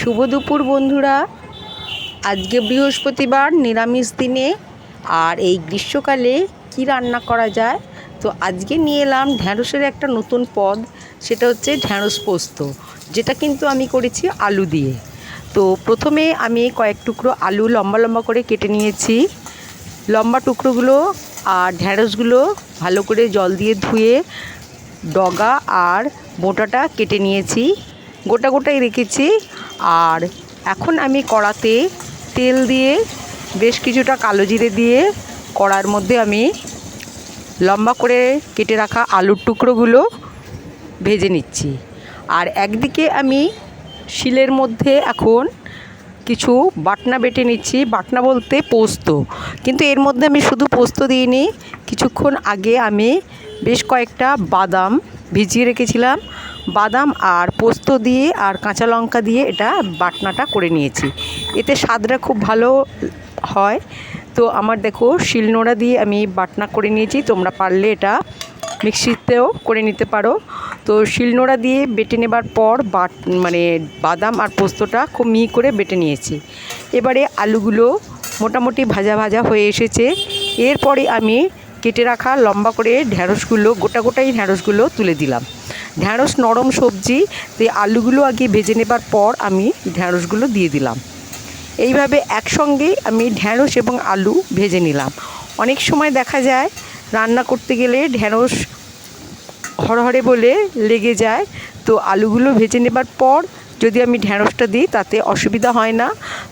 শুভ দুপুর বন্ধুরা। আজকে বৃহস্পতিবার, নিরামিষ দিনে। আর এই গ্রীষ্মকালে কি রান্না করা যায়? তো আজকে নিয়ে এলাম ঢ্যাঁড়সের একটা নতুন পদ, সেটা হচ্ছে ঢ্যাঁড়স পোস্ত, যেটা কিন্তু আমি করেছি আলু দিয়ে। তো প্রথমে আমি কয়েক টুকরো আলু লম্বা লম্বা করে কেটে নিয়েছি। লম্বা টুকরোগুলো আর ঢ্যাঁড়সগুলো ভালো করে জল দিয়ে ধুয়ে ডগা আর মোটাটা কেটে নিয়েছি। গোটা গোটাই রেখেছি। আর এখন আমি কড়াতে তেল দিয়ে, বেশ কিছুটা কালো জিরে দিয়ে কড়ার মধ্যে আমি লম্বা করে কেটে রাখা আলুর টুকরোগুলো ভেজে নিচ্ছি। আর একদিকে আমি শিলের মধ্যে এখন কিছু বাটনা বেটে নিচ্ছি। বাটনা বলতে পোস্ত। কিন্তু এর মধ্যে আমি শুধু পোস্ত দিইনি, কিছুক্ষণ আগে আমি বেশ কয়েকটা বাদাম ভিজিয়ে রেখেছিলাম। বাদাম আর পোস্ত দিয়ে আর কাঁচা লঙ্কা দিয়ে এটা বাটনাটা করে নিয়েছি। এতে স্বাদটা খুব ভালো হয়। তো আমার দেখো, শিলনোড়া দিয়ে আমি বাটনা করে নিয়েছি। তোমরা পারলে এটা মিক্সিতেও করে নিতে পারো। তো শিলনোড়া দিয়ে বেটে নেবার পর বাট মানে বাদাম আর পোস্তটা খুব মিহি করে বেটে নিয়েছি। এবারে আলুগুলো মোটামুটি ভাজা ভাজা হয়ে এসেছে। এরপরে আমি কেটে রাখা লম্বা করে ঢ্যাঁড়সগুলো গোটা গোটাই ঢ্যাঁড়সগুলো তুলে দিলাম। ঢ্যাঁড়স নরম সবজি, তো আলুগুলো আগে ভেজে নেবার পর আমি ঢ্যাঁড়সগুলো দিয়ে দিলাম। এইভাবে একসঙ্গে আমি ঢ্যাঁড়স এবং আলু ভেজে নিলাম। অনেক সময় দেখা যায়, রান্না করতে গেলে ঢ্যাঁড়স হরহরে বলে লেগে যায়, তো আলুগুলো ভেজে নেবার পর যদি আমি ঢ্যাঁড়সটা দিই, তাতে অসুবিধা হয় না।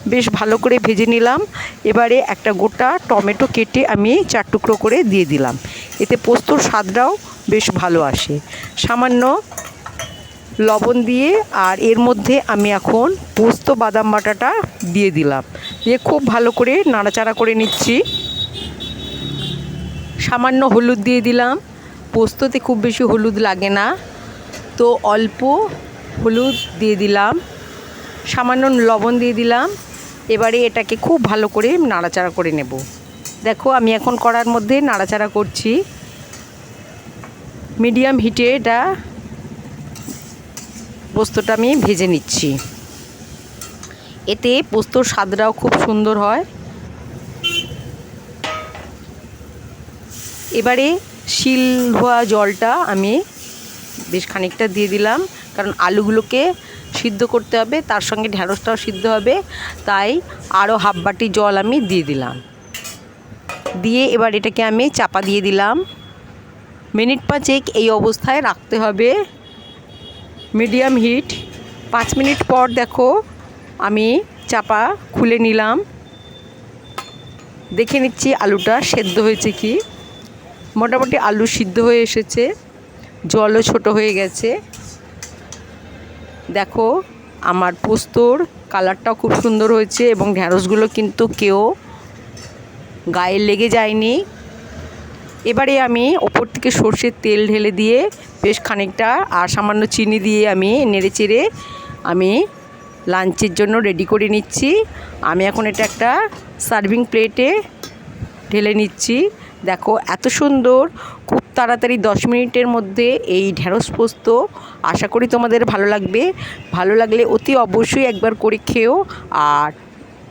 বেশ ভালো করে ভেজে নিলাম। এবারে একটা গোটা টমেটো কেটে আমি চার টুকরো করে দিয়ে দিলাম। এতে পোস্তর স্বাদটাও বেশ ভালো আসে। সামান্য লবণ দিয়ে আর এর মধ্যে আমি এখন পোস্ত বাদাম বাটাটা দিয়ে দিলাম। দিয়ে খুব ভালো করে নাড়াচাড়া করে নিচ্ছি। সামান্য হলুদ দিয়ে দিলাম। পোস্ততে খুব বেশি হলুদ লাগে না। তো অল্প হলুদ দিয়ে দিলাম। সামান্য লবণ দিয়ে দিলাম। এবারে এটাকে খুব ভালো করে নাড়াচাড়া করে নেব। দেখো, আমি এখন কড়ার মধ্যে নাড়াচাড়া করছি। মিডিয়াম হিটে এটা পোস্তটা আমি ভেজে নিচ্ছি। এতে পোস্তর স্বাদটাও খুব সুন্দর হয়। এবারে শিল ধোয়া জলটা আমি বেশ খানিকটা দিয়ে দিলাম, কারণ আলুগুলোকে সিদ্ধ করতে হবে, তার সঙ্গে ঢ্যাঁড়সটাও সিদ্ধ হবে, তাই আরও হাফ বাটি জল আমি দিয়ে দিলাম। দিয়ে এবার এটাকে আমি চাপা দিয়ে দিলাম। মিনিট পাঁচেক এই অবস্থায় রাখতে হবে। Medium hit. পাঁচ মিনিট পর দেখো আমি চাপা খুলে নিলাম। দেখে নিচ্ছি আলুটা সেদ্ধ হয়েছে কি? মোটামুটি আলু সিদ্ধ হয়ে এসেছে। জলও ছোট হয়ে গেছে। দেখো আমার পোস্তর কালারটাও খুব সুন্দর হয়েছে এবং ঢ্যাঁড়সগুলো কিন্তু কেউ গায়ে লেগে যায়নি। এবারে আমি ওপর থেকে সর্ষের তেল ঢেলে দিয়ে বেশ খানিকটা আর সামান্য চিনি দিয়ে আমি নেড়ে চেড়ে আমি লাঞ্চের জন্য রেডি করে নিচ্ছি। আমি এখন এটা একটা সার্ভিং প্লেটে ঢেলে নিচ্ছি। দেখো এত সুন্দর, খুব তাড়াতাড়ি দশ মিনিটের মধ্যে এই ঢ্যাঁড়স পোস্ত। আশা করি তোমাদের ভালো লাগবে। ভালো লাগলে অতি অবশ্যই একবার করে খেও। আর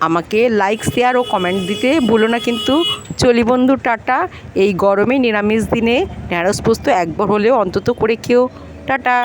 আমাকে লাইক শেয়ার ও কমেন্ট দিতে ভুলো না কিন্তু। চলি বন্ধু, টাটা। এই গরমে নিরামিষ দিনে ঢ্যাঁড়স পোস্ত একবার হলেও অন্তত করে খেও। টাটা।